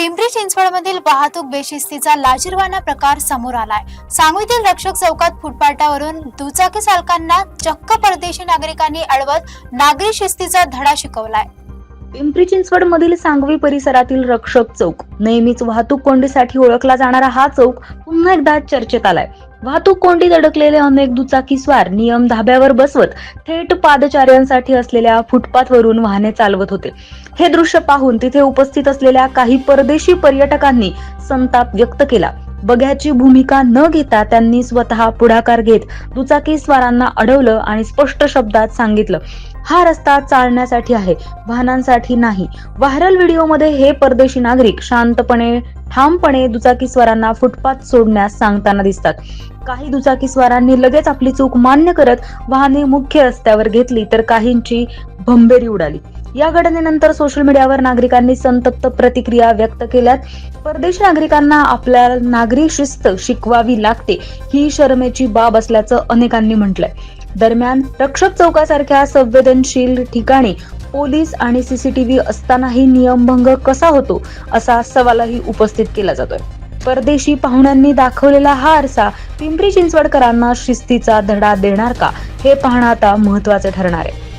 पिंपरी चिंचवडमधील वाहतूक बेशिस्तीचा लाजीरवाना प्रकार समोर आलाय. सांगवीतील रक्षक चौकात फुटपाटावरून दुचाकी चालकांना चक्क परदेशी नागरिकांनी अडवत नागरी शिस्तीचा धडा शिकवलाय. पिंपरी चिंचवड मधील सांगवी परिसरातील रक्षक चौक. नेहमीच वाहतूक कोंडीसाठी ओळखला जाणारा हा चौक पुन्हा एकदा चर्चेत आलाय. वाहतूक कोंडीत अडकलेले अनेक दुचाकी स्वार नियम धाब्यावर बसवत थेट पादचाऱ्यांसाठी असलेल्या फुटपाथवरून वाहने चालवत होते. हे दृश्य पाहून तिथे उपस्थित असलेल्या काही परदेशी पर्यटकांनी संताप व्यक्त केला. बघ्याची भूमिका न घेता त्यांनी स्वतः पुढाकार घेत दुचाकी स्वारांना अडवलं आणि स्पष्ट शब्दात सांगितलं हा रस्ता चालण्यासाठी आहे वाहनांसाठी नाही. व्हायरल व्हिडिओमध्ये हे परदेशी नागरिक शांतपणे ठामपणे दुचाकी स्वारांना फुटपाथ सोडण्यास सांगताना दिसतात. काही दुचाकी स्वारांनी लगेच आपली चूक मान्य करत वाहने मुख्य रस्त्यावर घेतली तर काहींची भंबेरी उडाली. या घटनेनंतर सोशल मीडियावर नागरिकांनी संतप्त प्रतिक्रिया व्यक्त केल्यात. परदेशी नागरिकांना आपल्या नागरी शिस्त शिकवावी लागते ही शरमेची बाब असल्याचं अनेकांनी म्हटलंय. दरम्यान रक्षक चौकासारख्या संवेदनशील ठिकाणी पोलीस आणि सीसीटीव्ही असतानाही नियमभंग कसा होतो असा सवालही उपस्थित केला जातोय. परदेशी पाहुण्यांनी दाखवलेला हा आरसा पिंपरी चिंचवडकरांना शिस्तीचा धडा देणार का हे पाहणं आता महत्वाचं ठरणार आहे.